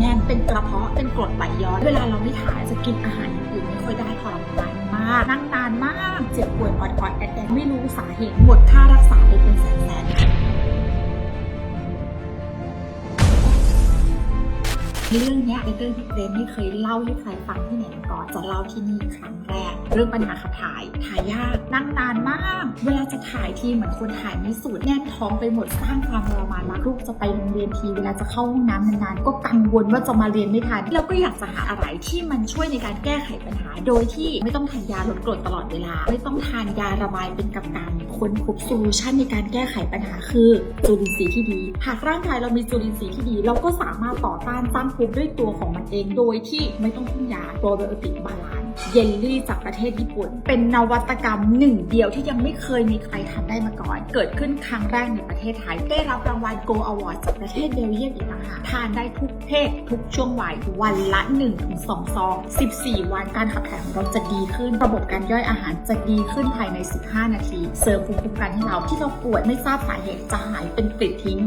แน่นเป็นกระเพาะเป็นกรดไหลย้อน เวลาเราไม่ถ่ายจะกินอาหารอย่างอื่นไม่ค่อยได้ทรมานมาก นั่งนานมากเจ็บป่วยออดๆแอดๆไม่รู้สาเหตุหมดค่ารักษาไปเป็นแสนๆเรื่องนี้เป็นเรื่องที่เรนไม่เคยเล่าให้ใครฟังที่ไหนมาก่อนจะเล่าที่นี่ครั้งแรก เรื่องปัญหาขับถ่ายถ่ายยากนั่งนานมาก เวลาจะถ่ายทีเหมือนคนถ่ายไม่สุดแน่นท้องไปหมดสร้างความทรมานมากลูกจะไปโรงเรียนที เวลาจะเข้าห้องน้ำนานๆก็กังวลว่าจะมาเรียนไม่ทันแล้วก็อยากจะหาอะไรที่มันช่วยในการแก้ไขปัญหา โดยที่ไม่ต้องทานยาลดกรดตลอดเวลา ไม่ต้องทานยาระบายเป็นกับการค้นพบโซลูชันในการแก้ไขปัญหาคือจุลินทรีย์ที่ดี หากร่างกายเรามีจุลินทรีย์ที่ดี เราก็สามารถต่อต้านต้านภูมิด้วยตัวของมันเอง โดยที่ไม่ต้องพึ่งยาโปรไบโอติกบาลานเยลลี่จากประเทศญี่ปุ่น เป็นนวัตกรรมหนึ่งเดียวที่ยังไม่เคยมีใครทำได้มาก่อน เกิดขึ้นครั้งแรกในประเทศไทย ได้รับรางวัล Go Award จากประเทศเบลเยียมอีกต่างหากทานได้ทุกเพศทุกช่วงวัยวันละ 1-2ซอง14 วันการขับถ่ายของเราจะดีขึ้น ระบบการย่อยอาหารจะดีขึ้นภายใน 15 นาที เสริมภูมิคุ้มกันให้เราที่เราปวดไม่ทราบสาเหตุจะหายเป็นปลิดทิ้ง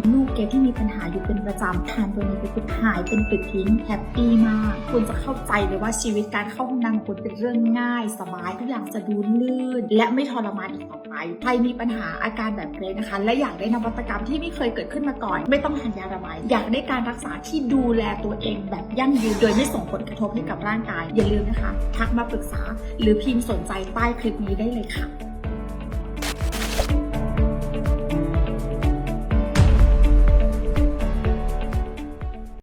อยู่เป็นประจำทานตัวนี้ไปปุ๊บหายเป็นปิดทิ้งแฮปปี้มาก คุณจะเข้าใจเลยว่าชีวิตการเข้าห้องน้ำของคุณเป็นเรื่องง่าย สบายทุกอย่างจะดูลื่น และไม่ทรมานอีกต่อไปใครมีปัญหาอาการแบบเกรนะคะ และอยากได้นวัตกรรมที่ไม่เคยเกิดขึ้นมาก่อน ไม่ต้องทานยาระบาย อยากได้การรักษาที่ดูแลตัวเองแบบยั่งยืนโดยไม่ส่งผลกระทบให้กับร่างกาย อย่าลืมนะคะ ทักมาปรึกษา หรือพิมพ์สนใจใต้คลิปนี้ได้เลยค่ะ